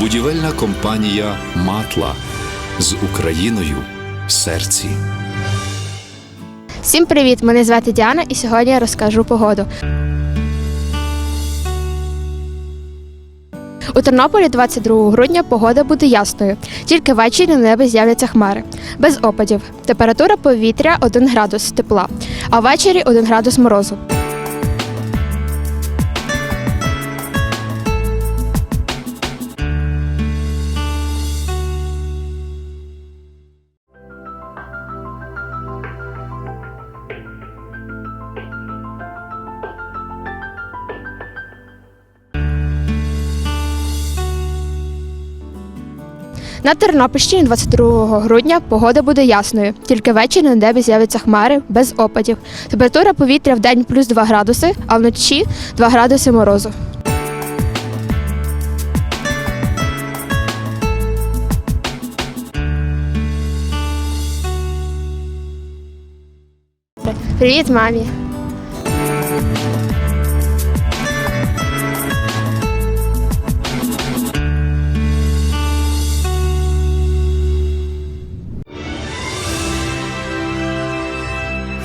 Будівельна компанія Матла з Україною в серці. Всім привіт! Мене звати Діана, і сьогодні я розкажу погоду. У Тернополі 22 грудня погода буде ясною. Тільки ввечері на небі з'являться хмари. Без опадів. Температура повітря 1 градус тепла, а ввечері 1 градус морозу. На Тернопільщині 22 грудня погода буде ясною. Тільки ввечері на небі з'являться хмари без опадів. Температура повітря в день плюс 2 градуси, а вночі 2 градуси морозу. Привіт, мамі.